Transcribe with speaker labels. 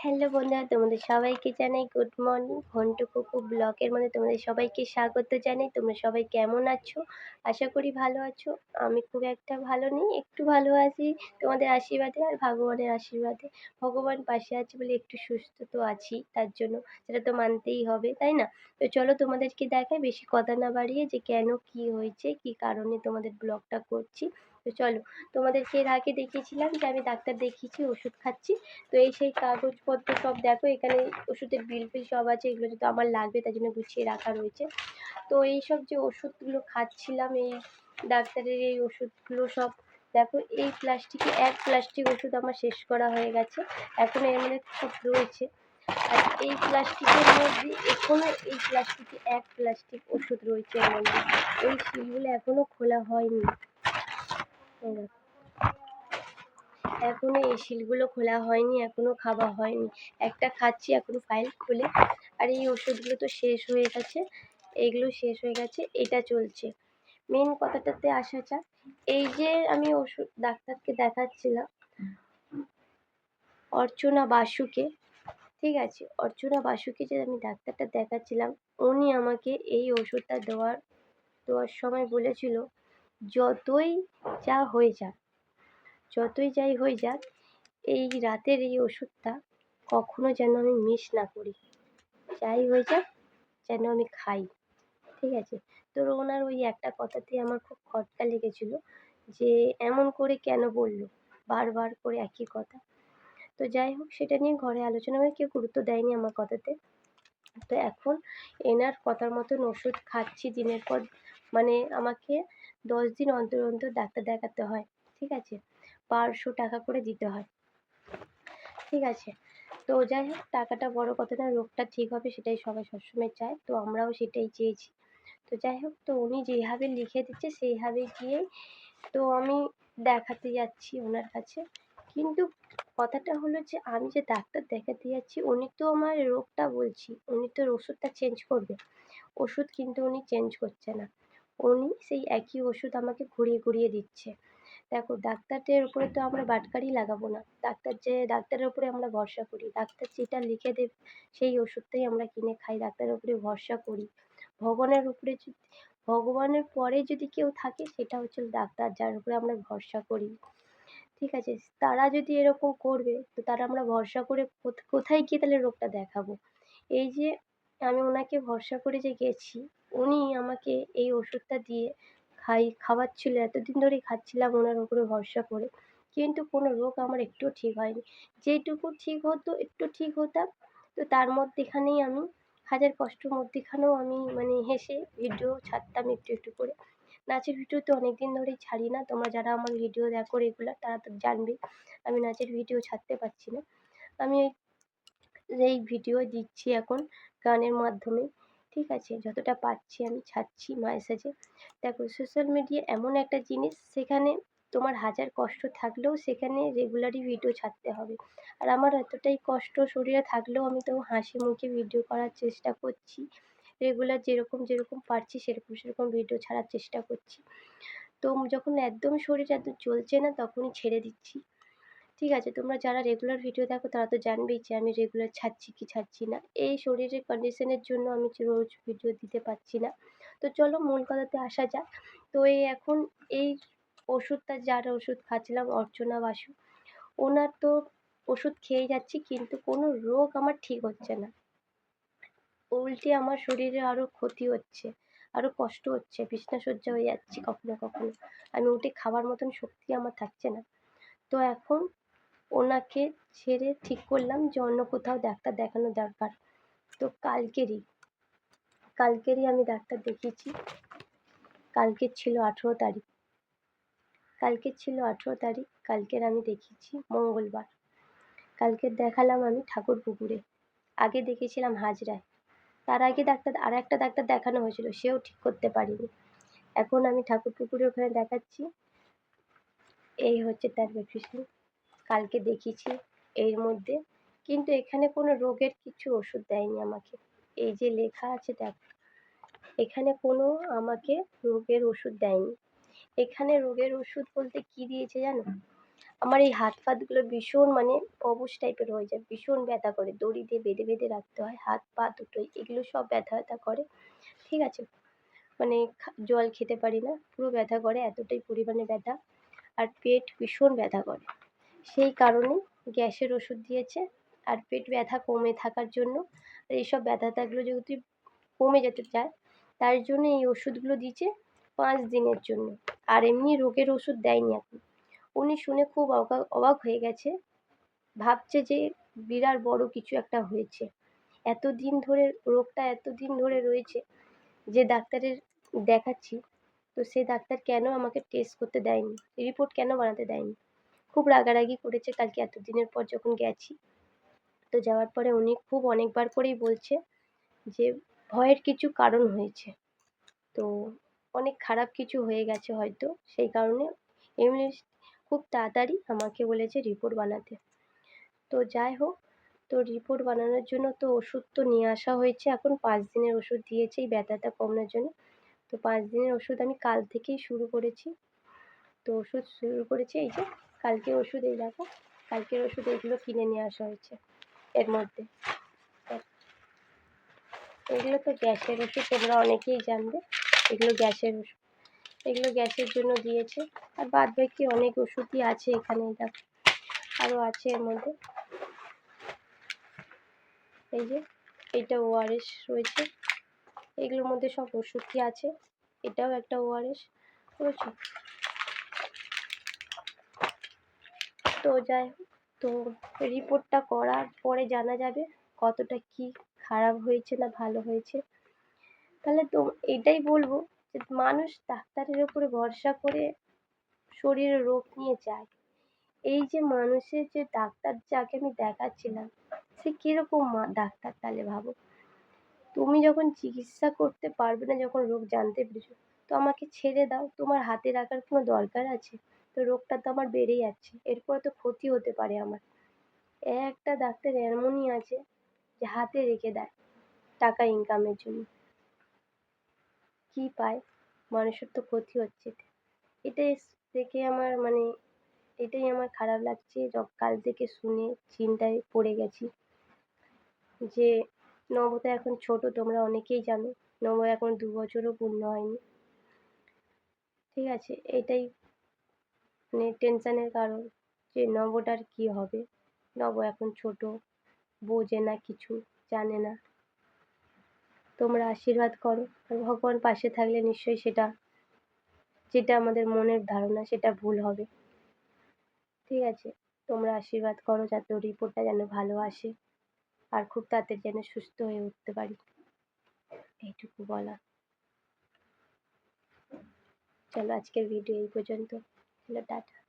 Speaker 1: Hello বন্ধুরা, তোমাদের সবাইকে জানাই গুড মর্নিং ঘন্টু কুকু ব্লগের মধ্যে তোমাদের সবাইকে স্বাগত জানাই। তোমরা সবাই কেমন আছো? আশা করি ভালো আছো। আমি খুব একটা ভালো নেই, একটু ভালো আছি তোমাদের আশীর্বাদে আর ভগবানের আশীর্বাদে। ভগবান পাশে আছে বলে একটু সুস্থ তো আছি, তার জন্য সেটা তো মানতেই হবে, তাই না? তো চলো তোমাদেরকে দেখাই, বেশি কথা না বাড়িয়ে যে কেন কি হয়েছে, কি কারণে তোমাদের ব্লগটা করছি। তো চলো তোমাদেরকে এর আগে দেখিয়েছিলাম যে আমি ডাক্তার দেখিয়েছি, ওষুধ খাচ্ছি। তো এই সেই কাগজপত্র সব দেখো, এখানে ওষুধের বিল ফিল সব আছে, এগুলো যদি আমার লাগবে, তার জন্য গুছিয়ে রাখা রয়েছে। তো এই সব যে ওষুধগুলো খাচ্ছিলাম, এই ডাক্তারের এই ওষুধগুলো সব দেখো, এই প্লাস্টিকে এক প্লাস্টিক ওষুধ আমার শেষ করা হয়ে গেছে এখনও এর মধ্যে সব রয়েছে। আর এই প্লাস্টিকের মধ্যে এখনও এই প্লাস্টিকে এক প্লাস্টিক ওষুধ রয়েছে এর মধ্যে। এই সিলগুলো এখনও খোলা হয়নি। এখনও এই শিলগুলো খোলা হয়নি, এখনও খাওয়া হয়নি। একটা খাচ্ছি, এখনও ফাইল খুলে। আর এই ওষুধগুলো তো শেষ হয়ে গেছে এইগুলো শেষ হয়ে গেছে, এটা চলছে। মেন কথাটাতে আসা যাক, এই যে আমি ওষুধ, ডাক্তারকে দেখাচ্ছিলাম, অর্চনা বাসুকে, ঠিক আছে? অর্চনা বাসুকে যে আমি ডাক্তারটা দেখাচ্ছিলাম, উনি আমাকে এই ওষুধটা দেওয়ার দেওয়ার সময় বলেছিল যতই যা হয়ে যাক, যতই যাই হয়ে যাক, এই রাতের এই ওষুধটা কখনো যেন আমি মিস না করি। যাই হয়ে যাক, যেন আমি খাই। ঠিক আছে? তো ওনার ওই একটা কথাতেই আমার খুব খটকা লেগেছিলো যে, এমন করে কেন বলল? বারবার করে একই কথা। তো যাই হোক, সেটা নিয়ে ঘরে আলোচনা হয় কেউ গুরুত্ব দেয়নি আমার কথাতে। তো এখন এনার কথার মতন ওষুধ খাচ্ছি দিনের পর মানে আমাকে দশ দিন অন্তর অন্তর ডাক্তার দেখাতে হয়, ঠিক আছে? বারোশো টাকা করে দিতে হয়। ঠিক আছে? তো যাই হোক, টাকাটা বড় কথা না, রোগটা ঠিক হবে সেটাই সবাই সবসময় চায়, তো আমরাও সেটাই চেয়েছি। তো যাই হোক, তো উনি যেভাবে লিখে দিচ্ছে সেইভাবে গিয়েই তো আমি দেখাতে যাচ্ছি ওনার কাছে। কিন্তু কথাটা হলো যে, আমি যে ডাক্তার দেখাতে যাচ্ছি, উনি তো আমার রোগটা বলছি, উনি তো ওষুধটা চেঞ্জ করবে। ওষুধ কিন্তু উনি চেঞ্জ করছে না। উনি সেই একই ওষুধ আমাকে ঘুরিয়ে ঘুরিয়ে দিচ্ছে। দেখো, ডাক্তারদের উপরে তো আমরা বাটখারি লাগাবো না। ডাক্তার যে, ডাক্তারের উপরে আমরা ভরসা করি। ডাক্তার যেটা লিখে দেবে, সেই ওষুধটাই আমরা কিনে খাই। ডাক্তারের উপরে ভরসা করি। ভগবানের উপরে যদি, ভগবানের পরে যদি কেউ থাকে, সেটা হচ্ছে ডাক্তার যার উপরে আমরা ভরসা করি। ঠিক আছে? তারা যদি এরকম করবে, তো তারা আমরা ভরসা করে কোথায় গিয়ে তাহলে রোগটা দেখাবো? এই যে, আমি ওনাকে ভরসা করে যে গেছি উনি আমাকে এই ওষুধটা দিয়ে খাই, খাওয়াচ্ছিল। এতদিন ধরেই খাচ্ছিলাম ওনার উপরে ভরসা করে। কিন্তু কোনো রোগ আমার একটুও ঠিক হয়নি। যেইটুকু ঠিক হতো, একটু ঠিক হতাম। তো তার মধ্যেখানেই আমি, হাজার কষ্টের মধ্যেখানেও আমি মানে হেসে ভিডিও ছাড়তাম একটু একটু করে। নাচের ভিডিও তো অনেক দিন ধরেই ছাড়ি না। তোমরা যারা আমার ভিডিও দেখো রেগুলার তারা তো জানবেই। আমি নাচের ভিডিও ছাড়তে পারছি না। আমি এই ভিডিও দিচ্ছি এখন গানের মাধ্যমে। ঠিক আছে, যতটা পারছি আমি ছাড়ছি মাঝে সাঝে দেখো সোশ্যাল মিডিয়া এমন একটা জিনিস, সেখানে তোমার হাজার কষ্ট থাকলেও সেখানে রেগুলারই ভিডিও ছাড়তে হবে। আর আমার এতটাই কষ্ট শরীরে থাকলেও আমি তো হাসি মুখে ভিডিও করার চেষ্টা করছি। রেগুলার যেরকম যেরকম পারছি, সেরকম সেরকম ভিডিও ছাড়ার চেষ্টা করছি। তো যখন একদম শরীর একদম চলছে না, তখনই ছেড়ে দিচ্ছি। ঠিক আছে, তোমরা যারা রেগুলার ভিডিও দেখো তারা তো জানবেই যে আমি রেগুলার ছাড়ছি কি ছাড়ছি না। এই শরীরের কন্ডিশনের জন্য আমি রোজ ভিডিও দিতে পারছি না। তো চলো মূল কথাতে আসা যাক। তো এই এখন এই ওষুধটা, যার ওষুধ খাচ্ছিলাম অর্চনা বাসু, ওনার তো ওষুধ খেয়ে যাচ্ছি কিন্তু কোনো রোগ আমার ঠিক হচ্ছে না। উল্টে আমার শরীরে আরও ক্ষতি হচ্ছে আরও কষ্ট হচ্ছে, বিছনাসজ্জা হয়ে যাচ্ছি কখনো কখনো। আমি উঠে খাবার মতন শক্তি আমার থাকছে না। তো এখন ওনাকে ছেড়ে ঠিক করলাম যে অন্য কোথাও ডাক্তার দেখানো দরকার। তো কালকেরই কালকেরই আমি ডাক্তার দেখিয়েছি। কালকের ছিল আঠেরো তারিখ। কালকের ছিল আঠেরো তারিখ, কালকের আমি দেখিয়েছি মঙ্গলবার। কালকের দেখালাম আমি ঠাকুরপুকুরে আগে দেখেছিলাম হাজরায়। তার আগে ডাক্তার, আর একটা ডাক্তার দেখানো হয়েছিল, সেও ঠিক করতে পারিনি। এখন আমি ঠাকুর ঠাকুরপুকুরে ওখানে দেখাচ্ছি। এই হচ্ছে তার প্রেসক্রিপশন কালকে দেখিয়েছি এর মধ্যে। কিন্তু এখানে কোনো রোগের কিছু ওষুধ দেয়নি আমাকে। এই যে লেখা আছে দেখো, এখানে কোনো আমাকে রোগের ওষুধ দেয়নি। এখানে রোগের ওষুধ বলতে কী দিয়েছে জানো? আমার এই হাত ফাতগুলো ভীষণ মানে অবশ টাইপের হয়ে যায়, ভীষণ ব্যথা করে। দড়ি দিয়ে বেঁধে বেঁধে রাখতে হয়, হাত, পা দুটোই। এগুলো সব ব্যথা ব্যথা করে। ঠিক আছে? মানে জল খেতে পারি না, পুরো ব্যথা করে, এতটাই পরিমাণে ব্যথা। আর পেট ভীষণ ব্যথা করে। সেই কারণে গ্যাসের ওষুধ দিয়েছে। আর পেট ব্যথা কমে থাকার জন্য। আর এইসব ব্যথা থাকলেও যদি কমে যেতে চায় তার জন্য এই ওষুধগুলো দিয়েছে পাঁচ দিনের জন্য। আর এমনি রোগের ওষুধ দেয়নি এখন। উনি শুনে খুব অবাক হয়ে গেছে। ভাবছে যে বিরাট বড় কিছু একটা হয়েছে। এত দিন ধরে, রোগটা এত দিন ধরে রয়েছে যে ডাক্তারের দেখাচ্ছি, তো সে ডাক্তার কেন আমাকে টেস্ট করতে দেয়নি? রিপোর্ট কেন বানাতে দেয়নি? খুব রাগারাগি করেছে কালকে এত দিনের পর যখন গেছি। তো যাওয়ার পরে উনি খুব অনেকবার করেই বলছে যে, ভয়ের কিছু কারণ হয়েছে। তো অনেক খারাপ কিছু হয়ে গেছে হয়তো, সেই কারণে এমনি খুব তাড়াতাড়ি আমাকে বলেছে রিপোর্ট বানাতে। তো যাই হোক, তো রিপোর্ট বানানোর জন্য তো ওষুধ তো নিয়ে আসা হয়েছে, এখন পাঁচ দিনের ওষুধ দিয়েছে, এই ব্যথাটা কমানোর জন্য। তো পাঁচ দিনের ওষুধ আমি কাল থেকেই শুরু করেছি। তো ওষুধ শুরু করেছি, এই যে কালকে ওষুধ এই দেখো, কালকের ওষুধ এগুলো কিনে নিয়ে আসা হয়েছে এর মধ্যে। এগুলো তো গ্যাসের ওষুধ, তোমরা অনেকেই জানবে, এগুলো গ্যাসের ওষুধ। এগুলো গ্যাসের জন্য দিয়েছে, আর বাদ বাকি অনেক ওষুধই আছে এখানে দেখো আরও আছে এর মধ্যে। এই যে এইটা ওআরএস রয়েছে, এগুলোর মধ্যে সব ওষুধই আছে, এটাও একটা ওআরএস বুঝেছ? তো যাই তো রিপোর্টটা করার পরে জানা যাবে কতটা কি খারাপ হয়েছে না ভালো হয়েছে। তাহলে তো এটাই বলব যে মানুষ ডাক্তারের ওপরে ভরসা করে শরীরে রোগ নিয়ে যায়। এই যে মানুষের যে ডাক্তার যাকে আমি দেখাচ্ছিলাম, সে কীরকম ডাক্তার তাহলে ভাবো? তুমি যখন চিকিৎসা করতে পারবে না, যখন রোগ জানতে পেরেছ, তো আমাকে ছেড়ে দাও, তোমার হাতে রাখার কোনো দরকার আছে? তো রোগটা তো আমার বেড়ে যাচ্ছে। এরপরে তো ক্ষতি হতে পারে আমার। একটা ডাক্তার এমনই আছে যে হাতে রেখে দেয় টাকা ইনকামের জন্য। কী পায়? মানুষের তো ক্ষতি হচ্ছে। এটাই দেখে আমার মানে এটাই আমার খারাপ লাগছে কাল থেকে শুনে চিন্তায় পড়ে গেছি। যে নবতা এখন ছোট, তোমরা অনেকেই জানো। নব এখন দু বছরও পূর্ণ হয়নি। ঠিক আছে, এটাই মানে টেনশানের কারণ যে নবটার কী হবে? নব এখন ছোট, বোঝে না কিছু, জানে না। তোমরা আশীর্বাদ করো আর ভগবান পাশে থাকলে নিশ্চয়ই সেটা, যেটা আমাদের মনের ধারণা সেটা ভুল হবে। ঠিক আছে, তোমরা আশীর্বাদ করো যাতে রিপোর্টটা যেন ভালো আসে আর খুব তাড়াতাড়ি যেন সুস্থ হয়ে উঠতে পারি। এইটুকু বলা। চলো আজকের ভিডিও এই পর্যন্ত। চলো টাটা